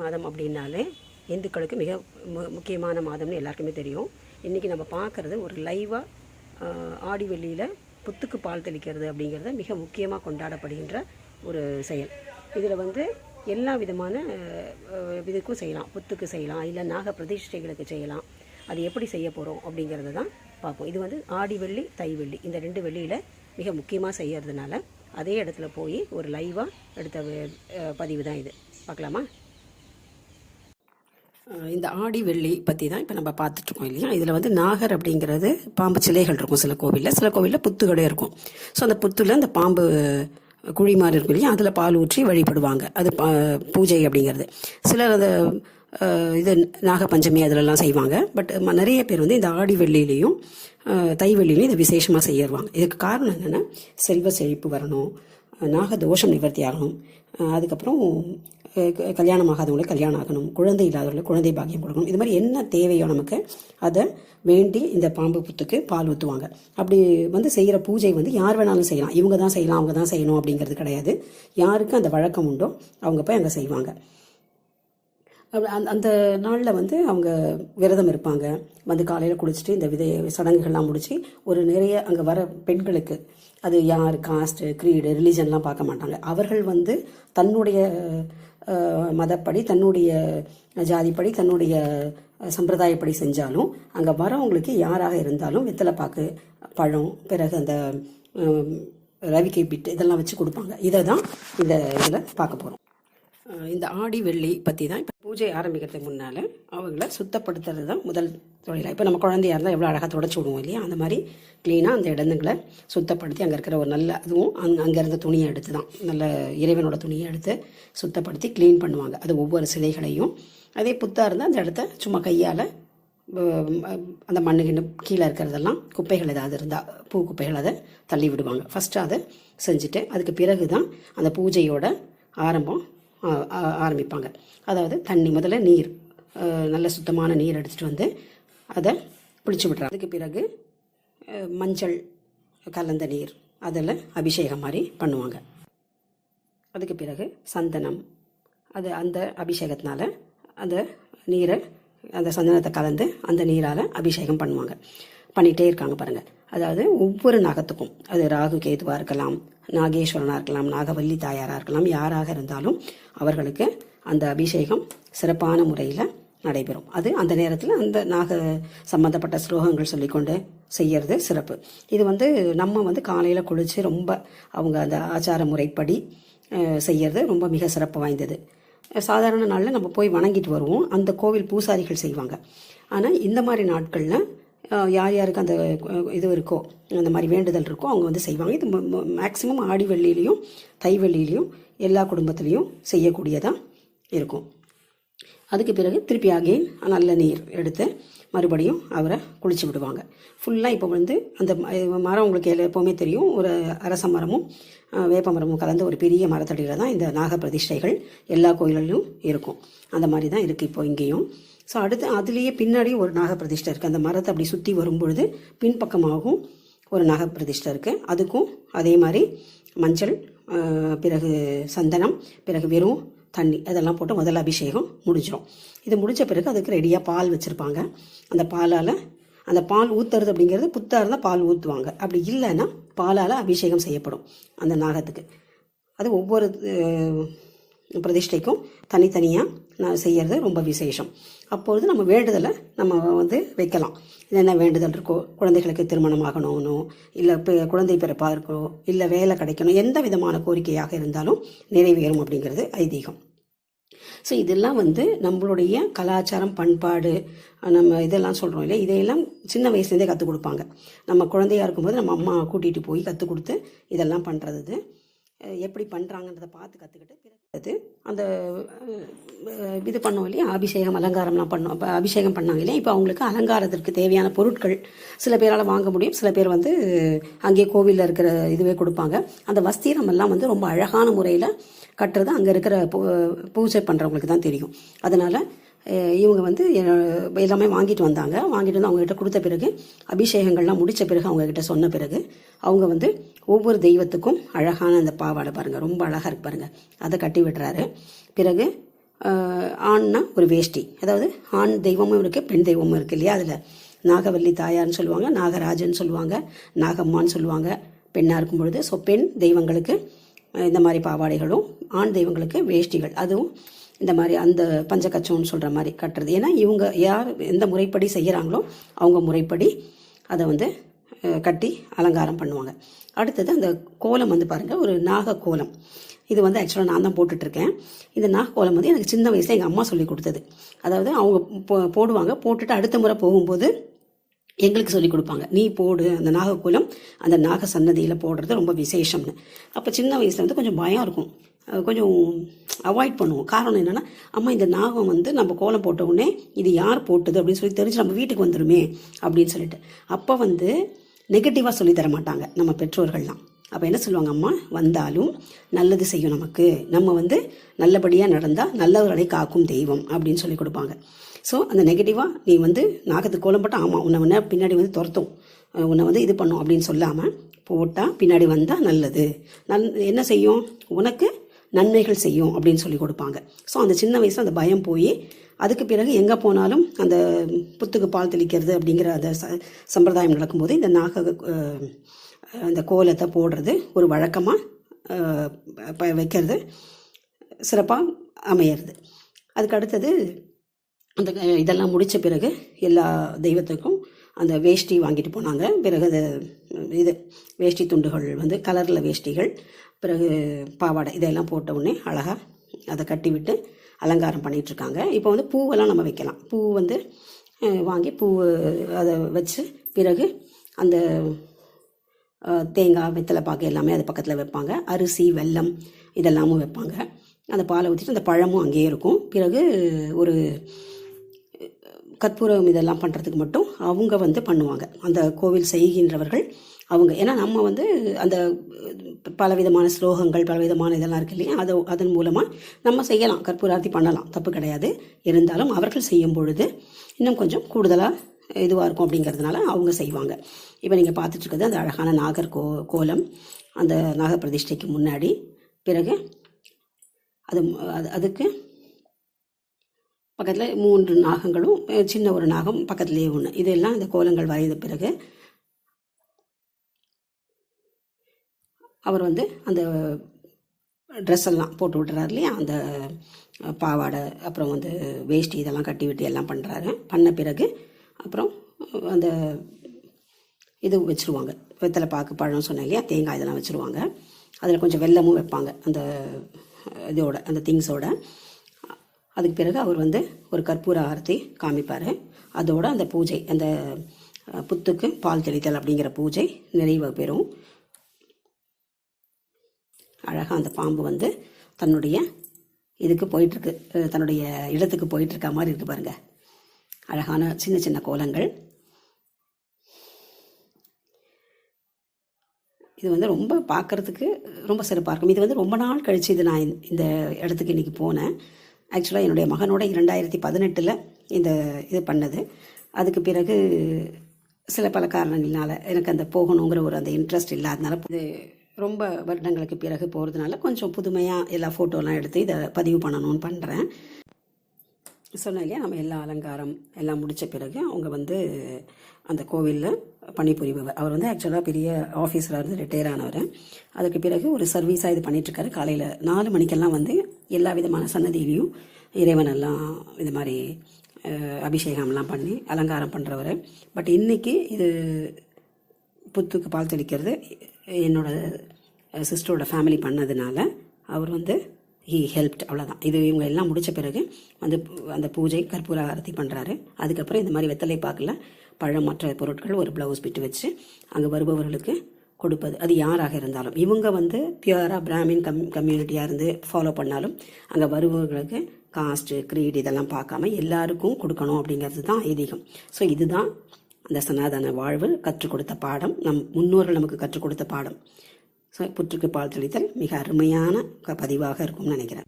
மாதம் அப்படின்னாலே இந்துக்களுக்கு மிக மு முக்கியமான மாதம்னு எல்லாருக்குமே தெரியும். இன்றைக்கி நம்ம பார்க்குறது ஒரு லைவாக ஆடி வெள்ளியில் புத்துக்கு பால் தெளிக்கிறது அப்படிங்கிறத மிக முக்கியமாக கொண்டாடப்படுகின்ற ஒரு செயல். இதில் வந்து எல்லா விதமான இதுக்கும் செய்யலாம். புத்துக்கு செய்யலாம். இல்லை நாக பிரதிஷ்டைகளுக்கு செய்யலாம். அது எப்படி செய்ய போகிறோம் அப்படிங்கிறத தான் பார்ப்போம். இது வந்து ஆடி வெள்ளி தை வெள்ளி. இந்த ரெண்டு வெள்ளியில் மிக முக்கியமாக செய்யறதுனால அதே இடத்துல போய் ஒரு லைவாக எடுத்த பதிவு தான் இது. பார்க்கலாமா? இந்த ஆடி வெள்ளி பற்றி தான் இப்போ நம்ம பார்த்துட்ருக்கோம் இல்லையா? இதில் வந்து நாகர் அப்படிங்கிறது பாம்பு சிலைகள் இருக்கும் சில கோவிலில். சில கோவிலில் புத்துகளே இருக்கும். ஸோ அந்த புத்தில் அந்த பாம்பு குழி மாதிரி இருக்கும் இல்லையா? அதில் பால் ஊற்றி வழிபடுவாங்க. அது பூஜை அப்படிங்கிறது. சிலர் அதை இது நாகப்பஞ்சமி அதிலெல்லாம் செய்வாங்க. பட் நிறைய பேர் வந்து இந்த ஆடி வெள்ளிலையும் தை வெள்ளிலையும் இதை விசேஷமாக செய்யருவாங்க. இதுக்கு காரணம் என்னென்னா செல்வ செழிப்பு வரணும் நாக தோஷம் நிவர்த்தி ஆகணும். அதுக்கப்புறம் கல்யாணம் ஆகாதவங்களுக்கு கல்யாணம் ஆகணும். குழந்தை இல்லாதவங்களுக்கு குழந்தை பாக்கியம் கொடுக்கணும். இது மாதிரி என்ன தேவையோ நமக்கு அதை வேண்டி இந்த பாம்பு புத்துக்கு பால் ஊற்றுவாங்க அப்படி வந்து செய்கிற பூஜை வந்து யார் வேணாலும் செய்யலாம். இவங்க தான் செய்யலாம் அவங்க தான் செய்யணும் அப்படிங்கிறது கிடையாது. யாருக்கு அந்த வழக்கம் உண்டோ அவங்க போய் அங்கே செய்வாங்க. அப்ப அந்த அந்த நாளில் வந்து அவங்க விரதம் இருப்பாங்க. வந்து காலையில் குளிச்சுட்டு இந்த விதை சடங்குகள்லாம் முடித்து ஒரு நிறைய அங்கே வர பெண்களுக்கு அது யார் காஸ்ட்டு க்ரீடு ரிலீஜன்லாம் பார்க்க மாட்டாங்க. அவர்கள் வந்து தன்னுடைய மதப்படி தன்னுடைய ஜாதிப்படி தன்னுடைய சம்பிரதாயப்படி செஞ்சாலும் அங்கே வரவங்களுக்கு யாராக இருந்தாலும் வெத்தலை பாக்கு பழம் பிறகு அந்த ரவிக்கை பிட்டு இதெல்லாம் வச்சு கொடுப்பாங்க. இதை தான் இந்த இதில் பார்க்க போகிறோம் இந்த ஆடி வெள்ளி பற்றி தான் இப்போ பூஜை ஆரம்பிக்கிறதுக்கு முன்னால் அவங்கள சுத்தப்படுத்துறது தான் முதல் தொழிலாக இப்போ நம்ம குழந்தையா இருந்தால் எவ்வளோ அழகாக தொடச்சி விடுவோம் இல்லையா? அந்த மாதிரி க்ளீனாக அந்த இடங்களை சுத்தப்படுத்தி அங்கே இருக்கிற ஒரு நல்ல அதுவும் அங் அங்கே இருந்த துணியை எடுத்து தான் நல்ல இறைவனோட துணியை எடுத்து சுத்தப்படுத்தி க்ளீன் பண்ணுவாங்க. அது ஒவ்வொரு சிலைகளையும். அதே புத்தாக இருந்தால் அந்த இடத்த சும்மா கையால் அந்த மண்ணுகிண்டு கீழே இருக்கிறதெல்லாம் குப்பைகள் ஏதாவது இருந்தால் பூ குப்பைகள் அதை தள்ளி விடுவாங்க. ஃபஸ்ட்டு அதை செஞ்சுட்டு அதுக்கு பிறகு தான் அந்த பூஜையோட ஆரம்பம் ஆரம்பிப்பாங்க. அதாவது தண்ணி முதல்ல நீர் நல்ல சுத்தமான நீர் எடுத்துகிட்டு வந்து அதை பிடிச்சி விட்றாங்க. அதுக்கு பிறகு மஞ்சள் கலந்த நீர் அதில் அபிஷேகம் மாதிரி பண்ணுவாங்க. அதுக்கு பிறகு சந்தனம் அது அந்த அபிஷேகத்தினால அந்த நீரை அந்த சந்தனத்தை கலந்து அந்த நீரால் அபிஷேகம் பண்ணுவாங்க. பண்ணிகிட்டே இருக்காங்க பாருங்கள் அதாவது ஒவ்வொரு நகத்துக்கும் அது ராகு கேதுவாக இருக்கலாம் நாகேஸ்வரனாக இருக்கலாம் நாகவல்லி தாயாராக இருக்கலாம் யாராக இருந்தாலும் அவர்களுக்கு அந்த அபிஷேகம் சிறப்பான முறையில் நடைபெறும். அது அந்த நேரத்தில் அந்த நாக சம்பந்தப்பட்ட ஸ்லோகங்கள் சொல்லிக்கொண்டு செய்யறது சிறப்பு. இது வந்து நம்ம வந்து காலையில் குளித்து ரொம்ப அவங்க அந்த ஆச்சார முறைப்படி செய்யறது ரொம்ப மிக சிறப்பு வாய்ந்தது. சாதாரண நாளில் நம்ம போய் வணங்கிட்டு வருவோம் அந்த கோவில் பூசாரிகள் செய்வாங்க. ஆனால் இந்த மாதிரி நாட்களில் யார் யாருக்கு அந்த இது இருக்கோ அந்த மாதிரி வேண்டுதல் இருக்கோ அவங்க வந்து செய்வாங்க. இது மேக்ஸிமம் ஆடி வெள்ளிலையும் தை வெள்ளிலையும் எல்லா குடும்பத்துலேயும் செய்யக்கூடியதாக இருக்கும். அதுக்கு பிறகு திருப்பி அகைன் நல்ல நீர் எடுத்து மறுபடியும் அவரை குளிச்சு விடுவாங்க. ஃபுல்லாக இப்போ வந்து அந்த மரம் உங்களுக்கு எப்போவுமே தெரியும். ஒரு அரச மரமும் வேப்ப மரமும் கலந்த ஒரு பெரிய மரத்தடியில் தான் இந்த நாக பிரதிஷ்டைகள் எல்லா கோயில்களிலும் இருக்கும். அந்த மாதிரி தான் இருக்குது இப்போ இங்கேயும். ஸோ அடுத்து அதுலேயே பின்னாடி ஒரு நாக பிரதிஷ்டை இருக்குது அந்த மரத்தை அப்படி சுற்றி வரும்பொழுது பின்பக்கமாகவும் ஒரு நாக பிரதிஷ்டை இருக்குது அதுக்கும் அதே மாதிரி மஞ்சள் பிறகு சந்தனம் பிறகு வெறும் தண்ணி அதெல்லாம் போட்டு முதல்ல அபிஷேகம் முடிஞ்சிடும் இது முடிஞ்ச பிறகு அதுக்கு ரெடியாக பால் வச்சுருப்பாங்க. அந்த பாலால் அந்த பால் ஊற்றுறது அப்படிங்கிறது புத்தாக இருந்தால் பால் ஊற்றுவாங்க அப்படி இல்லைன்னா பாலால் அபிஷேகம் செய்யப்படும் அந்த நாகத்துக்கு. அது ஒவ்வொரு பிரதிஷ்டைக்கும் தனித்தனியாக நான் செய்கிறது ரொம்ப விசேஷம். அப்பொழுது நம்ம வேண்டுதலை நம்ம வந்து வைக்கலாம். என்ன வேண்டுதல் இருக்கோ குழந்தைகளுக்கு திருமணம் ஆகணும்னோ இல்லை குழந்தை பிறப்பாக இருக்கோ இல்லை வேலை கிடைக்கணும் எந்த விதமான கோரிக்கையாக இருந்தாலும் நிறைவேறும் அப்படிங்கிறது ஐதீகம். ஸோ இதெல்லாம் வந்து நம்மளுடைய கலாச்சாரம் பண்பாடு நம்ம இதெல்லாம் சொல்கிறோம் இல்லையா? இதையெல்லாம் சின்ன வயசுலேருந்தே கற்றுக் கொடுப்பாங்க. நம்ம குழந்தையா இருக்கும்போது நம்ம அம்மா கூட்டிகிட்டு போய் கற்றுக் கொடுத்து இதெல்லாம் பண்ணுறது எப்படி பண்ணுறாங்கன்றதை பார்த்து கற்றுக்கிட்டு பிறகு அது அந்த இது பண்ணோம் இல்லையா? அபிஷேகம் அலங்காரம்லாம் பண்ணோம். அப்போ அபிஷேகம் பண்ணாங்க இல்லையா? இப்போ அவங்களுக்கு அலங்காரத்திற்கு தேவையான பொருட்கள் சில பேரால் வாங்க முடியும். சில பேர் வந்து அங்கே கோவிலில் இருக்கிற இதுவே கொடுப்பாங்க. அந்த வஸ்திரம் எல்லாம் வந்து ரொம்ப அழகான முறையில் கட்டுறது அங்கே இருக்கிற பூ- பூஜை பண்ணுறவங்களுக்கு தான் தெரியும். அதனால் இவங்க வந்து எல்லாமே வாங்கிட்டு வந்தாங்க. வாங்கிட்டு வந்து அவங்ககிட்ட கொடுத்த பிறகு அபிஷேகங்கள்லாம் முடித்த பிறகு அவங்கக்கிட்ட சொன்ன பிறகு அவங்க வந்து ஒவ்வொரு தெய்வத்துக்கும் அழகான அந்த பாவாடை பாருங்கள் ரொம்ப அழகாக இருக்கு பாருங்கள் அதை கட்டி விடுறாரு பிறகு ஆண்னா ஒரு வேஷ்டி. அதாவது ஆண் தெய்வமும் இருக்குது பெண் தெய்வமும் இருக்குது இல்லையா அதில். நாகவல்லி தாயார்னு சொல்லுவாங்க நாகராஜன் சொல்லுவாங்க நாகம்மான்னு சொல்லுவாங்க பெண்ணாக இருக்கும் பொழுது. ஸோ பெண் தெய்வங்களுக்கு இந்த மாதிரி பாவாடைகளும் ஆண் தெய்வங்களுக்கு வேஷ்டிகள். அதுவும் இந்த மாதிரி அந்த பஞ்சகச்சம்னு சொல்கிற மாதிரி கட்டுறது. ஏன்னா இவங்க யார் எந்த முறைப்படி செய்கிறாங்களோ அவங்க முறைப்படி அதை வந்து கட்டி அலங்காரம் பண்ணுவாங்க. அடுத்தது அந்த கோலம் வந்து பாருங்கள் ஒரு நாக கோலம் இது வந்து ஆக்சுவலாக நான் தான் போட்டுட்ருக்கேன். இந்த நாக கோலம் வந்து எனக்கு சின்ன வயசில் எங்கள் அம்மா சொல்லி கொடுத்தது. அதாவது அவங்க போ- போடுவாங்க போட்டுட்டு அடுத்த முறை போகும்போது எங்களுக்கு சொல்லி கொடுப்பாங்க. நீ போடு அந்த நாகக்குலம் அந்த நாக சன்னதியில் போடுறது ரொம்ப விசேஷம்னு. அப்போ சின்ன வயசில் வந்து கொஞ்சம் பயம் இருக்கும். கொஞ்சம் அவாய்ட் பண்ணுவோம். காரணம் என்னென்னா அம்மா இந்த நாகம் வந்து நம்ம கோலம் போட்ட உடனே இது யார் போட்டது அப்படின்னு சொல்லி தெரிஞ்சு நம்ம வீட்டுக்கு வந்துடுமே அப்படின்னு சொல்லிட்டு. அப்போ வந்து நெகட்டிவாக சொல்லி தர மாட்டாங்க நம்ம பெற்றோர்கள்லாம். அப்போ என்ன சொல்லுவாங்க அம்மா? வந்தாலும் நல்லது செய்யும் நமக்கு. நம்ம வந்து நல்லபடியாக நடந்தால் நல்லவர்களை காக்கும் தெய்வம் அப்படின்னு சொல்லி கொடுப்பாங்க. ஸோ அந்த நெகட்டிவாக நீ வந்து நாகத்துக்கு கோலம் போட்டால் ஆமாம் உன்னை உன்ன பின்னாடி வந்து துரத்தும். உன்னை வந்து இது பண்ணும் அப்படின்னு சொல்லாமல் போட்டால் பின்னாடி வந்தால் நல்லது. நன் என்ன செய்யும்? உனக்கு நன்மைகள் செய்யும் அப்படின்னு சொல்லி கொடுப்பாங்க. ஸோ அந்த சின்ன வயசில் அந்த பயம் போய் அதுக்கு பிறகு எங்கே போனாலும் அந்த புத்துக்கு பால் தெளிக்கிறது அப்படிங்கிற அந்த ச சம்பிரதாயம் நடக்கும்போது இந்த நாக அந்த கோலத்தை போடுறது ஒரு வழக்கமாக வைக்கிறது சிறப்பாக அமையிறது. அதுக்கு அடுத்தது அந்த இதெல்லாம் முடித்த பிறகு எல்லா தெய்வத்துக்கும் அந்த வேஷ்டி வாங்கிட்டு போனாங்க. பிறகு அது இது வேஷ்டி துண்டுகள் வந்து கலரில் வேஷ்டிகள். பிறகு பாவாடை இதெல்லாம் போட்ட உடனே அழகாக அதை கட்டி விட்டு அலங்காரம் பண்ணிகிட்ருக்காங்க இப்போ வந்து பூவெல்லாம் நம்ம வைக்கலாம். பூ வந்து வாங்கி பூ அதை வச்சு பிறகு அந்த தேங்காய் வெத்தலை பாக்கு எல்லாமே அது பக்கத்தில் வைப்பாங்க. அரிசி வெல்லம் இதெல்லாமும் வைப்பாங்க. அந்த பாலை ஊற்றிட்டு அந்த பழமும் அங்கேயே இருக்கும். பிறகு ஒரு கற்பூரம் இதெல்லாம் பண்ணுறதுக்கு மட்டும் அவங்க வந்து பண்ணுவாங்க. அந்த கோவில் செய்கின்றவர்கள் அவங்க. ஏன்னா நம்ம வந்து அந்த பலவிதமான ஸ்லோகங்கள் பலவிதமான இதெல்லாம் இருக்கு இல்லையா? அது அதன் மூலமாக நம்ம செய்யலாம். கற்பூரார்த்தி பண்ணலாம். தப்பு கிடையாது. இருந்தாலும் அவர்கள் செய்யும் பொழுது இன்னும் கொஞ்சம் கூடுதலாக இதுவாக இருக்கும் அப்படிங்கிறதுனால அவங்க செய்வாங்க. இப்போ நீங்கள் பார்த்துட்ருக்கிறது அந்த அழகான நாகர் கோ கோலம். அந்த நாகப்பிரதிஷ்டைக்கு முன்னாடி பிறகு அது அது அதுக்கு பக்கத்தில் மூன்று நாகங்களும் சின்ன ஒரு நாகம் பக்கத்துலேயே ஒன்று இதெல்லாம் இந்த கோலங்கள் வரைந்த பிறகு அவர் வந்து அந்த ட்ரெஸ் எல்லாம் போட்டு விட்டுறாரு இல்லையா? அந்த பாவாடை அப்புறம் வந்து வேஷ்டி இதெல்லாம் கட்டி விட்டு எல்லாம் பண்ணுறாரு பண்ண பிறகு அப்புறம் அந்த இது வச்சுருவாங்க. வெத்தலை பாக்கு பழம் சொன்னேன் இல்லையா? தேங்காய் இதெல்லாம் வச்சுருவாங்க. அதில் கொஞ்சம் வெல்லமும் வைப்பாங்க அந்த இதோட அந்த திங்ஸோட அதுக்கு பிறகு அவர் வந்து ஒரு கற்பூர ஆரத்தி காமிப்பார். அதோட அந்த பூஜை அந்த புத்துக்கு பால் தெளித்தல் அப்படிங்கிற பூஜை நிறைவு பெறும். அழகாக அந்த பாம்பு வந்து தன்னுடைய இதுக்கு போயிட்டுருக்கு தன்னுடைய இடத்துக்கு போயிட்டுருக்க மாதிரி இருக்கு பாருங்க. அழகான சின்ன சின்ன கோலங்கள். இது வந்து ரொம்ப பார்க்கறதுக்கு ரொம்ப சிறப்பாக இருக்கும். இது வந்து ரொம்ப நாள் கழிச்சு இது நான் இந்த- இந்த இடத்துக்கு இன்றைக்கி போனேன். ஆக்சுவலாக என்னுடைய மகனோட இரண்டாயிரத்தி பதினெட்டில் இந்த இது பண்ணது. அதுக்கு பிறகு சில பல காரணங்களால் எனக்கு அந்த போகணுங்கிற ஒரு அந்த இன்ட்ரெஸ்ட் இல்லாதனால இது ரொம்ப வருடங்களுக்கு பிறகு போகிறதுனால கொஞ்சம் புதுமையாக எல்லா ஃபோட்டோலாம் எடுத்து இதை பதிவு பண்ணணும்னு பண்ணுறேன் சொன்னேன் இல்லையா நம்ம எல்லா அலங்காரம் எல்லாம் முடித்த பிறகு அவங்க வந்து அந்த கோவிலில் பணிபுரிபவர். அவர் வந்து ஆக்சுவலாக பெரிய ஆஃபீஸராக இருந்து ரிட்டையர் ஆனவர். அதுக்கு பிறகு ஒரு சர்வீஸாக இது பண்ணிகிட்ருக்காரு காலையில் நாலு மணிக்கெல்லாம் வந்து எல்லா விதமான சன்னதியிலையும் இறைவனெல்லாம் இது மாதிரி அபிஷேகம்லாம் பண்ணி அலங்காரம் பண்ணுறவர் பட் இன்றைக்கி இது புத்துக்கு பால் தெளிக்கிறது என்னோட சிஸ்டரோட ஃபேமிலி பண்ணதுனால அவர் வந்து ஹீ ஹெல்ப்ட் அவ்வளோதான் இது இவங்க எல்லாம் முடித்த பிறகு வந்து அந்த பூஜை கற்பூர ஆரத்தி பண்ணுறாரு அதுக்கப்புறம் இந்த மாதிரி வெத்தலை பாக்கில் பழம் மற்ற பொருட்கள் ஒரு ப்ளவுஸ் பிட்டு வச்சு அங்கே வருபவர்களுக்கு கொடுப்பது. அது யாராக இருந்தாலும். இவங்க வந்து பியூராக பிராமின் கம் கம்யூனிட்டியாக இருந்து ஃபாலோ பண்ணாலும் அங்கே வருபவர்களுக்கு காஸ்ட்டு creed இதெல்லாம் பார்க்காம எல்லாருக்கும் கொடுக்கணும் அப்படிங்கிறது தான் ஐதீகம். ஸோ இதுதான் அந்த சனாதன வாழ்வு கற்றுக் கொடுத்த பாடம். நம் முன்னோர்கள் நமக்கு கற்றுக் கொடுத்த பாடம். ஸோ புற்றுக்கு பால் தெளித்தல் மிக அருமையான க- பதிவாக இருக்கும்னு நினைக்கிறேன்.